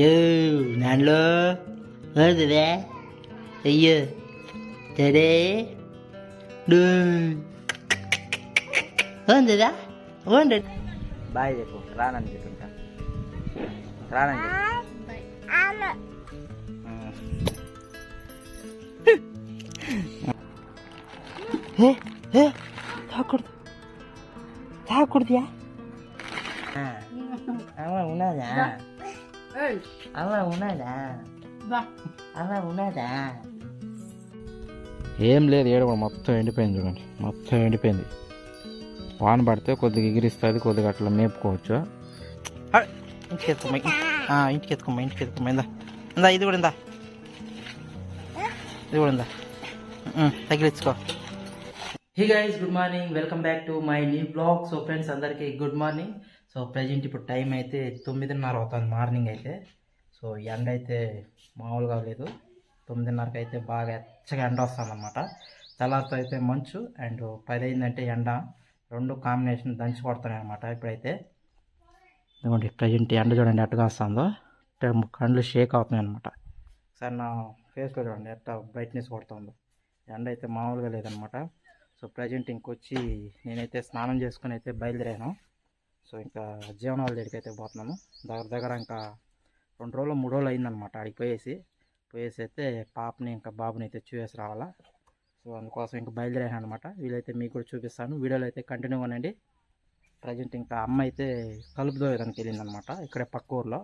యో నాన్నలో వరదదే అయ్యో తడే వందదా వంద బాయ్ చెప్పు రానని చెప్తుంటా రానని చెప్పు ఏ ఏ తాకూడదు తాకూడదుయా అమ్మ ఉన్నదా అమ్మ ఉన్నదా అమ్మ ఉన్నదా ఏం లేదు ఏడు కూడా మొత్తం ఎండిపోయింది చూడండి. మొత్తం ఎండిపోయింది. వాన పడితే కొద్దిగా ఎగిరిస్తుంది కొద్దిగా అట్లా మేపుకోవచ్చు. ఇంటికి ఎత్తుకోమ్మా ఆ, ఇంటికి ఎత్తుకోమ్మా ఇంటికి ఎత్తుకోమ్మా ఇందా. ఇందా ఇది కూడా ఇందా. ఇది కూడా ఇందా. తగిలించుకో. Hi guys good morning welcome back to my new blog so friends అందరికీ గుడ్ మార్నింగ్ సో ప్రజెంట్ ఇప్పుడు టైం అయితే తొమ్మిదిన్నర అవుతుంది మార్నింగ్ అయితే. సో ఎండ అయితే మామూలుగా లేదు. తొమ్మిదిన్నరకి అయితే బాగా ఎచ్చగా ఎండ వస్తుంది అనమాట తెల్లారితో అయితే మంచు అండ్ పది అయిందంటే ఎండ. రెండు కాంబినేషన్ దంచి కొడుతున్నాయి అనమాట ఇప్పుడైతే. ఇదిగోండి ప్రజెంట్ ఎండ చూడండి ఎట్టుగా వస్తుందో. కళ్ళు షేక్ అవుతున్నాయి అనమాట సార్ నా ఫేస్లో చూడండి ఎట్ట బ్రైట్నెస్ కొడుతుందో. ఎండ అయితే మామూలుగా లేదనమాట సో ప్రజెంట్ ఇంకొచ్చి నేనైతే స్నానం చేసుకుని అయితే బయలుదేరాను. సో ఇంకా జీవనాల దగ్గరికి అయితే పోతున్నాను దగ్గర దగ్గర ఇంకా రెండు రోజులు మూడు రోజులు అయిందనమాట ఆడికి పోయేసి. పోయేసి అయితే పాపని ఇంకా బాబుని అయితే చూసేసి రావాలా. సో అందుకోసం ఇంకా బయలుదేరాను అనమాట వీలైతే మీకు కూడా చూపిస్తాను. వీడియోలో అయితే కంటిన్యూ అనండి ప్రజెంట్ ఇంకా అమ్మ అయితే కలుపు దోయడానికి వెళ్ళిందనమాట ఇక్కడే పక్క ఊర్లో.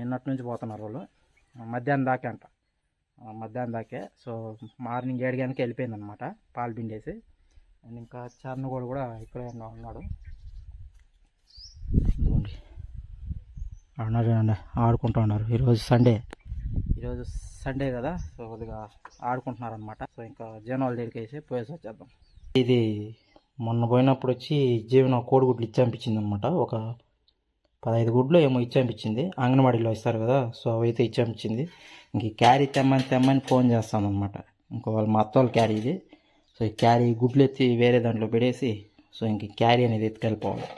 నిన్నటి నుంచి పోతున్నారు వాళ్ళు. మధ్యాహ్నం దాకా అంట. మధ్యాహ్నం దాకే. సో మార్నింగ్ ఏడు గంటకి వెళ్ళిపోయింది అనమాట పాలు పిండేసి. అండ్ ఇంకా చరణ్ కూడా కూడా ఇక్కడే ఉన్నాడు. ఎందుకండి అన్నారు ఆడుకుంటూ ఉన్నారు. ఈరోజు సండే. ఈరోజు సండే కదా. సో కొద్దిగా ఆడుకుంటున్నారు అనమాట సో ఇంకా జీవనాల దగ్గరికి వేసి పోయేసి వచ్చేద్దాం. ఇది మొన్న పోయినప్పుడు వచ్చి జీవన కోడిగుడ్లు ఇచ్చాంపించింది అనమాట ఒక పదహైదు గుడ్లు ఏమో ఇచ్చాంపించింది. అంగన్వాడీలో ఇస్తారు కదా సో అవైతే ఇచ్చేపించింది. ఇచ్చాంపించింది ఇంక క్యారీ తెమ్మని తెమ్మని ఫోన్ చేస్తాను అనమాట ఇంకో వాళ్ళ మా అత్త వాళ్ళ క్యారీ ఇది. సో ఈ క్యారీ గుడ్లు ఎత్తి వేరే దాంట్లో పెడేసి సో ఇంక క్యారీ అనేది ఎత్తుకెళ్ళిపోవాలి.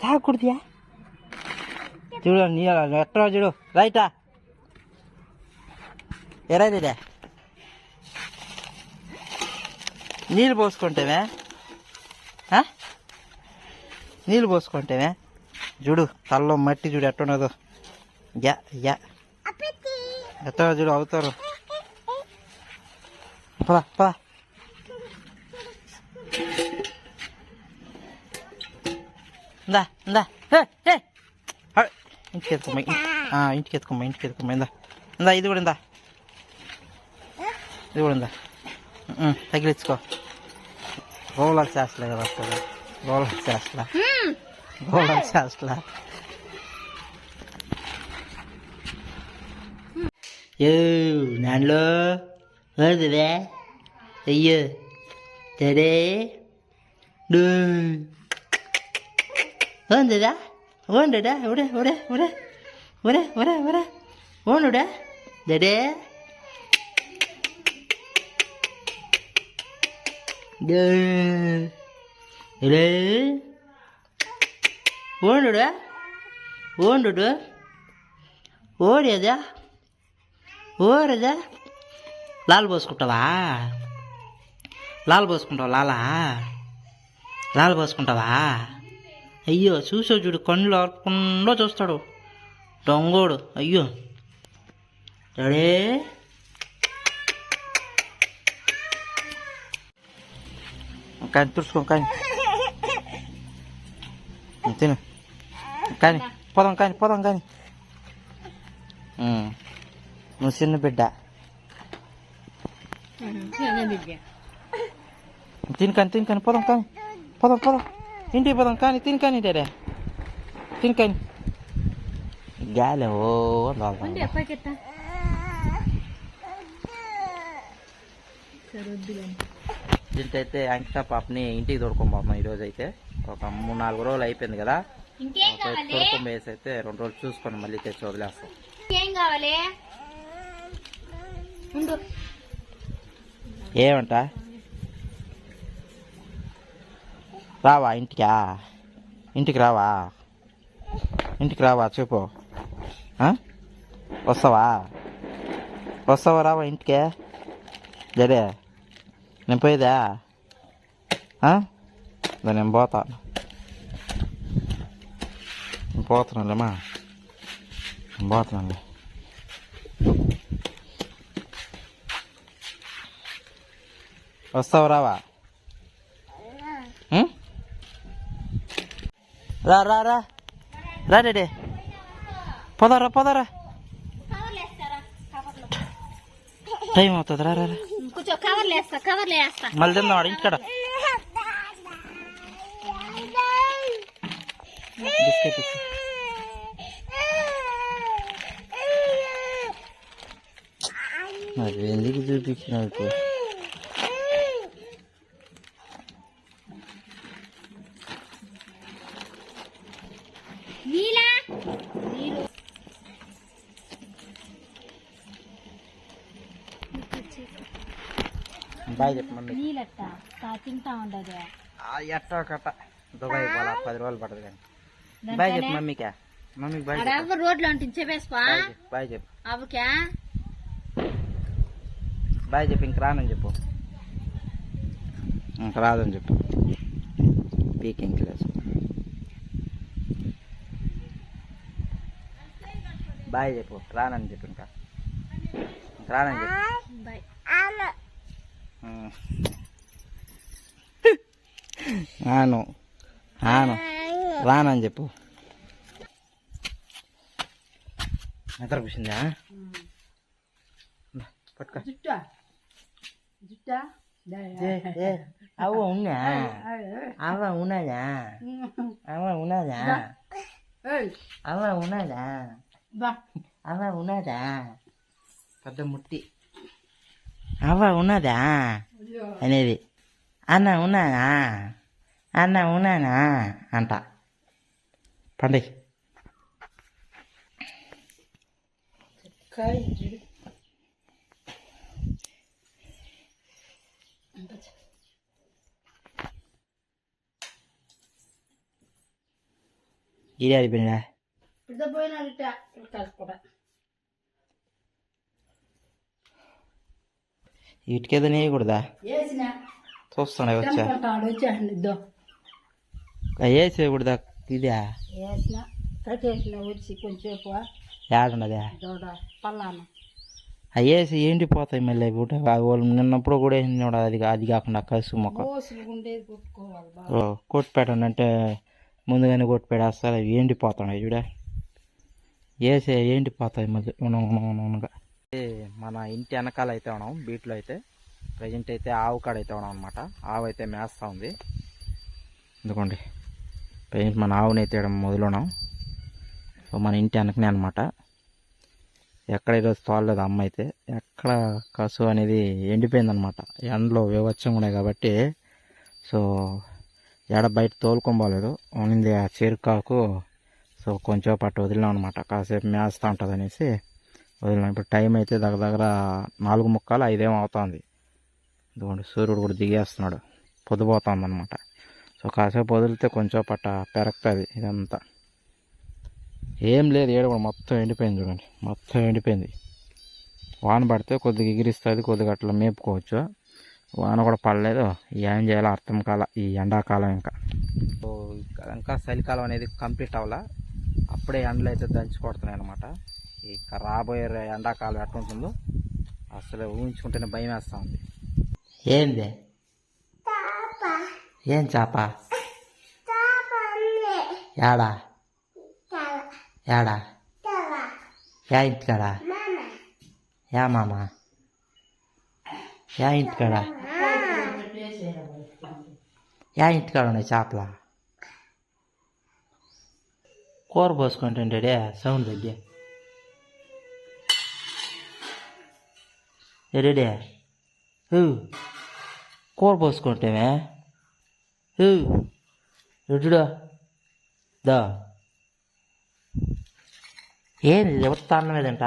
తాకూడదుయా చూడు నీ ఎట్లా చూడు రైటా ఎరైతే నీళ్ళు పోసుకుంటేవే ఆ? నీళ్ళు పోసుకుంటేవే చూడు తల్లో మట్టి చూడు ఎట్టున్నదో యా యా ఎట్లా చూడు అవుతారు పదా పదా ఇందా ఇందా ఇంటికి ఎత్తుకోమ్మా ఇంటికి ఎత్తుకోమ్మా ఇంటికి ఎత్తుకోమ్మా ఇందా ఇందా ఇది కూడా ఇందా ఇది కూడా ఇందా తగిలించుకో రోలర్ చేస్తలే కదా వస్తుంది రోలర్ చేస్తలా రోలర్ చేస్తలా యో నాన్నలో వరదదే అయ్యో తడే డు వందదా వండడా ఒడే ఒడే ఒడే ఒరే ఒరే ఒరే ఓనుడా దడే రే ఓనుడా ఓనుడు ఓడేదా ఓరేదా లాల్ పోసుకుంటావా లాల్ పోసుకుంటావా లాలా లాల్ పోసుకుంటావా అయ్యో చూసావు చూడు కళ్ళు ఆర్పకుండా చూస్తాడు. దొంగోడు అయ్యో. అడే కానీ తుడుచుకో కానీ తిను. కానీ పోదాం కానీ పోదాం కానీ ఉమ్. నువ్వు చిన్న బిడ్డ. తిని కానీ తిని కానీ పోదాం కానీ పోదాం పోదాం. ఇంటికి పోదాం. కానీ కానీ డాడే. తిని కానీ. గాలి ఓ అని వాళ్తాం. దీనికైతే అంకిత పాపని ఇంటికి తోడుకోబోతున్నాం ఈరోజు అయితే ఒక మూడు నాలుగు రోజులు అయిపోయింది కదా. తోడుకొని వేసి అయితే రెండు రోజులు చూసుకొని మళ్ళీ తెచ్చి వదిలేస్తాం. ఏం కావాలి? ఏమంట? రావా ఇంటికా? ఇంటికి రావా? ఇంటికి రావా చెప్పు. వస్తావా? వస్తావా రావా ఇంటికే? జరే నేను పోయేదా? నేను పోతాను నేను పోతున్నానులేమ్మా. నేను పోతున్నానులే. వస్తావా రావా? రా రా రా రా డాడీ పోదారా పోదారా టైం అవుతుంది రా రా. కూర్చో కవర్లు వేస్తా కవర్లు వేస్తా మళ్ళీ తిందాం ఇంటికాడ బిస్కెట్. మరి ఎందుకు చూపించినావు ఇప్పుడు నీలా నీళ్ళు బాయ్ చెప్పు మమ్మీ నీళ్ళట్ట తింటా ఉండదు. ఎట్టో కట్ట దుబాయ్ పోలా పది రోజులు పడుతుంది కానీ. బాయ్ చెప్పు మమ్మీకా మమ్మీకి బాయ్ చెప్పు. అడవ రోడ్లో ఉంటుంది చెప్పేసుకో బాయ్ చెప్పు అవకా బాయ్ చెప్పు ఇంక రానని చెప్పు. ఇంక రాదని చెప్పు. పీక్ ఇంక లేదు బాయ్ చెప్పు రానని చెప్పు ఇంకా. రానని చెప్పు. ఆను ఆను రానని చెప్పు. నిద్ర కూర్చుందా? పట్టుకో. అవ్వ ఉన్నా? అవ్వ ఉన్నదా? అవ్వ ఉన్నదా? అవ్వ ఉన్నదా? అవ్వ ఉన్నదా? పెద్ద ముట్టి. అవ్వ ఉన్నదా? అనేది అన్న ఉన్నానా అన్న ఉన్నానా అంట పండి ఇది అయిపోయిందా వీటికేదో నేయకూడదా చూస్తాను వచ్చా వేసేయకూడదా ఇదా ఏడున్నదా అయ్యేసి ఏంటిపోతాయి మళ్ళీ పూట వాళ్ళు నిన్నప్పుడు కూడా వేసింది కూడా అది అది కాకుండా కసు మొక్క. కొట్టిపెట్టండి అంటే ముందుగానే కొట్టిపెడేస్తారు అవి ఏంటిపోతున్నాయి చూడ. వేసే ఏంటిపోతాయి మళ్ళీ. ఉన- ఉన- ఉన- ఉనగా. ఏ, మన ఇంటి వెనకాల అయితే ఉన్నాం బీట్లో అయితే. ప్రజెంట్ అయితే ఆవు కాడ అయితే ఉన్నాం అనమాట ఆవు అయితే మేస్తా ఉంది. ఎందుకోండి ప్రజెంట్ మన ఆవుని అయితే వేయడం మొదలున్నాం. సో మన ఇంటి వెనకనే అనమాట ఎక్కడ ఈరోజు తోలలేదు అమ్మ అయితే. ఎక్కడ కసు అనేది ఎండిపోయిందనమాట ఎండలో వివచ్చంగా ఉన్నాయి కాబట్టి. సో ఎడ బయట తోలుకోబోలేదు ఉన్నింది ఆ చెరుకాకు. సో కొంచెం పట్టు వదిలినాం అనమాట కాసేపు మేస్తూ ఉంటుంది అనేసి వదిలినాం. ఇప్పుడు టైం అయితే దగ్గర దగ్గర నాలుగు ముక్కలు ఐదేమో అవుతుంది. ఇదిగోండి సూర్యుడు కూడా దిగేస్తున్నాడు. పొద్దుపోతుంది అనమాట సో కాసేపు వదిలితే కొంచెం పట్ట పెరగతుంది ఇదంతా. ఏం లేదు ఏడు కూడా మొత్తం ఎండిపోయింది చూడండి. మొత్తం ఎండిపోయింది. వాన పడితే కొద్దిగా ఎగిరిస్తుంది కొద్దిగా అట్లా మేపుకోవచ్చు. వాన కూడా పడలేదు. ఏం చేయాలో అర్థం కాల ఈ ఎండాకాలం ఇంకా. సో ఇంకా చలికాలం అనేది కంప్లీట్ అవ్వాల అప్పుడే ఎండలు అయితే దంచి కొడుతున్నాయి అనమాట ఇక రాబోయే ఎండాకాలం ఎట్లుంటుందో అసలు ఊహించుకుంటేనే భయం వేస్తూ ఉంది. ఏంది ఏం చేప యాడా యాడా యా ఇంటికాడ యా మామ యా ఇంటికాడ యా ఇంటికాడ ఉన్నాయి చేపల కూర పోసుకుంటుండే సౌండ్ తగ్గే ఎరేడే కూర పోసుకుంటేమే. ఎటుడా దా. ఏంది ఇది ఎవరు తాన్నం లేదంట?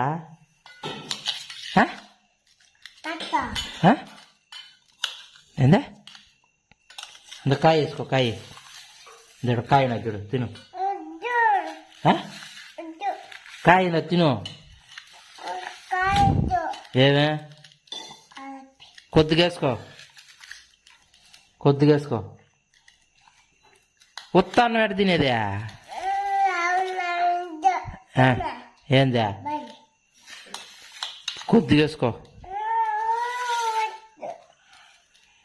ఏందే? ఇంత కాయ వేసుకో కాయ. ఇంత కాయ నాకు చూడు తిను? కాయ నా తిను. ఏమే? కొద్దిగా వేసుకో కొద్దిగా వేసుకో ఉత్తానం ఎడ తినేదే ఏందా? కొద్దిగా వేసుకో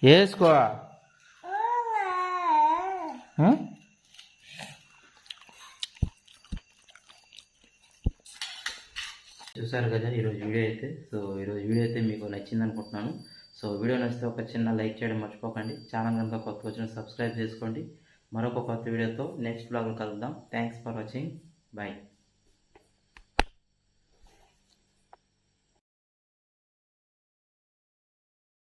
వేసుకో చూసారు కదా ఈరోజు వీడియో అయితే. సో ఈరోజు వీడియో అయితే మీకు నచ్చింది అనుకుంటున్నాను సో వీడియో నచ్చితే ఒక చిన్న లైక్ చేయడం మర్చిపోకండి. ఛానల్ కనుక కొత్త వచ్చిన సబ్స్క్రైబ్ చేసుకోండి. మరొక కొత్త వీడియోతో నెక్స్ట్ బ్లాగ్లో కలుద్దాం. Thanks for watching bye